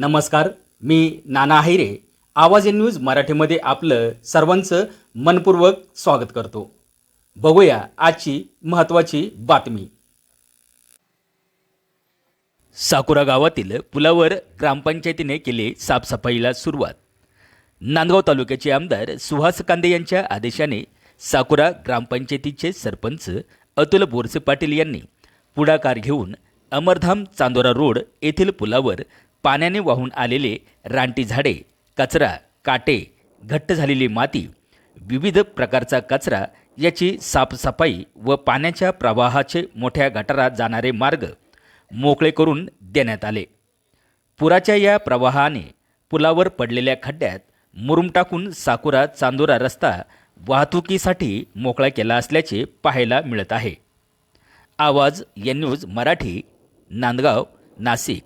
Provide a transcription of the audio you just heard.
नमस्कार मी नाना हैरे आवाज in news मराठीमध्ये आपलं सर्वांचं मनपूर्वक स्वागत करतो. बघूया आजची महत्त्वाची बातमी. साकुरा गावातील पुलावर ग्रामपंचायतीने केली साफसफाईला सुरुवात. नांदगाव तालुक्याचे आमदार सुहास कांदे यांच्या आदेशाने साकुरा ग्रामपंचायतीचे सरपंच अतुल बोरसे पाटील यांनी पुढाकार घेऊन अमरधाम चांदोरा रोड येथील पुलावर पाण्याने वाहून आलेले रानटी झाडे कचरा काटे घट्ट झालेली माती विविध प्रकारचा कचरा याची साफसफाई व पाण्याच्या प्रवाहाचे मोठ्या गटारात जाणारे मार्ग मोकळे करून देण्यात आले. पुराच्या या प्रवाहाने पुलावर पडलेल्या खड्ड्यात मुरुम टाकून साकुरा चांदोरा रस्ता वाहतुकीसाठी मोकळा केला असल्याचे पाहायला मिळत आहे. आवाज या न्यूज मराठी नांदगाव नाशिक.